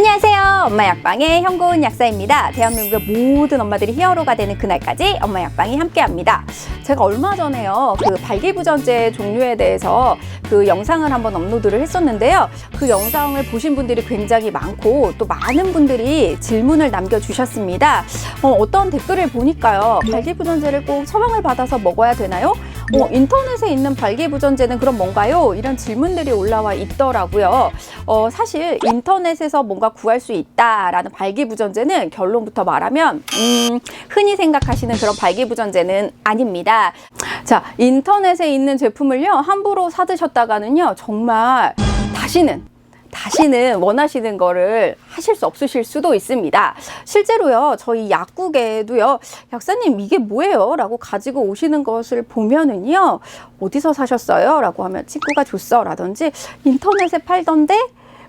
안녕하세요. 엄마 약방의 현고은 약사입니다. 대한민국의 모든 엄마들이 히어로가 되는 그날까지 엄마 약방이 함께합니다. 제가 얼마 전에요. 그 발기부전제 종류에 대해서 그 영상을 한번 업로드를 했었는데요. 그 영상을 보신 분들이 굉장히 많고 또 많은 분들이 질문을 남겨주셨습니다. 어, 어떤 댓글을 보니까요. 발기부전제를 꼭 처방을 받아서 먹어야 되나요? 어, 인터넷에 있는 발기부전제는 그럼 뭔가요? 이런 질문들이 올라와 있더라고요. 어, 사실 인터넷에서 뭔가 구할 수 있다라는 발기부전제는 결론부터 말하면 음, 흔히 생각하시는 그런 발기부전제는 아닙니다. 자, 인터넷에 있는 제품을요 함부로 사드셨다가는요 정말 다시는 다시는 원하시는 거를 하실 수 없으실 수도 있습니다. 실제로요, 저희 약국에도요, 약사님, 이게 뭐예요? 라고 가지고 오시는 것을 보면은요, 어디서 사셨어요? 라고 하면 친구가 줬어. 라든지 인터넷에 팔던데?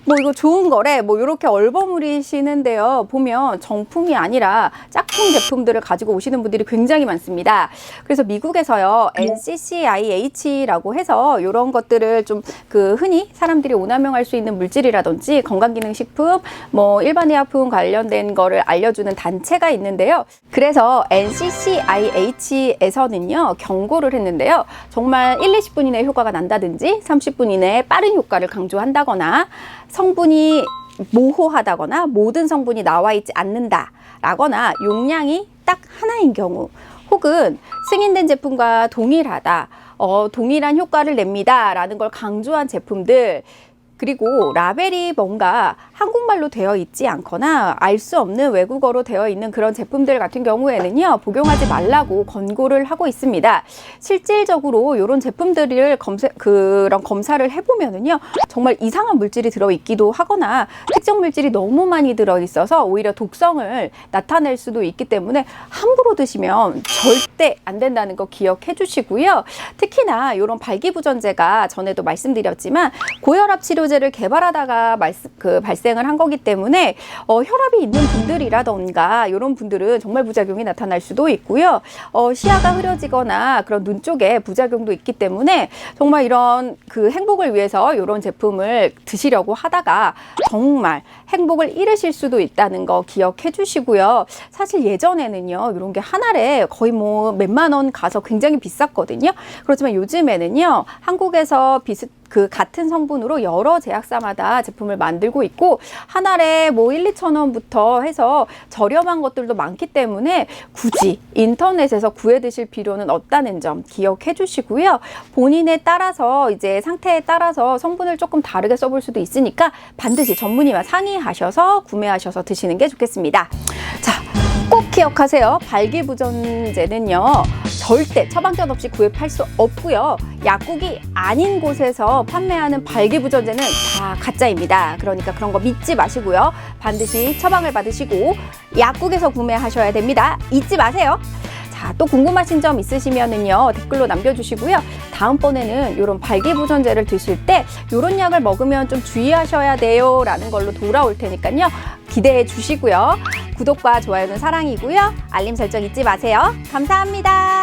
뭐 이거 좋은 거래 뭐 이렇게 얼버무리시는데요. 보면 정품이 아니라 짝퉁 제품들을 가지고 오시는 분들이 굉장히 많습니다. 그래서 미국에서요 NCCIH라고 해서 이런 것들을 좀 그 흔히 사람들이 오남용할 수 있는 물질이라든지 건강기능식품 뭐 일반의약품 관련된 거를 알려주는 단체가 있는데요. 그래서 NCCIH에서는요 경고를 했는데요. 정말 1, 20분 이내에 효과가 난다든지 30분 이내에 빠른 효과를 강조한다거나 성분이 모호하다거나 모든 성분이 나와 있지 않는다 라거나 용량이 딱 하나인 경우 혹은 승인된 제품과 동일하다, 어, 동일한 효과를 냅니다 라는 걸 강조한 제품들 그리고 라벨이 뭔가 한국말 로 되어 있지 않거나 알 수 없는 외국어로 되어 있는 그런 제품들 같은 경우에는요 복용하지 말라고 권고를 하고 있습니다. 실질적으로 이런 제품들을 검색 그런 검사를 해보면은요 정말 이상한 물질이 들어 있기도 하거나 특정 물질이 너무 많이 들어 있어서 오히려 독성을 나타낼 수도 있기 때문에 함부로 드시면 절대 안 된다는 거 기억해 주시고요. 특히나 이런 발기부전제가 전에도 말씀드렸지만 고혈압 치료제를 개발하다가 말씀, 그 발생을 한 거기 때문에 어, 혈압이 있는 분들이라던가 이런 분들은 정말 부작용이 나타날 수도 있고요. 어, 시야가 흐려지거나 그런 눈 쪽에 부작용도 있기 때문에 정말 이런 그 행복을 위해서 이런 제품을 드시려고 하다가 정말 행복을 잃으실 수도 있다는 거 기억해 주시고요. 사실 예전에는요, 이런 게 한 알에 거의 뭐 몇만 원 가서 굉장히 비쌌거든요. 그렇지만 요즘에는요, 한국에서 비슷 그 같은 성분으로 여러 제약사마다 제품을 만들고 있고 한 알에 뭐 1, 2천 원부터 해서 저렴한 것들도 많기 때문에 굳이 인터넷에서 구해 드실 필요는 없다는 점 기억해 주시고요. 본인에 따라서 이제 상태에 따라서 성분을 조금 다르게 써볼 수도 있으니까 반드시 전문의와 상의하셔서 구매하셔서 드시는 게 좋겠습니다. 자, 꼭 기억하세요. 발기부전제는요, 절대 처방전 없이 구입할 수 없고요. 약국이 아닌 곳에서 판매하는 발기부전제는 다 가짜입니다. 그러니까 그런 거 믿지 마시고요. 반드시 처방을 받으시고 약국에서 구매하셔야 됩니다. 잊지 마세요. 자, 또 궁금하신 점 있으시면은요, 댓글로 남겨주시고요. 다음번에는 이런 발기부전제를 드실 때 이런 약을 먹으면 좀 주의하셔야 돼요. 라는 걸로 돌아올 테니까요. 기대해 주시고요. 구독과 좋아요는 사랑이고요. 알림 설정 잊지 마세요. 감사합니다.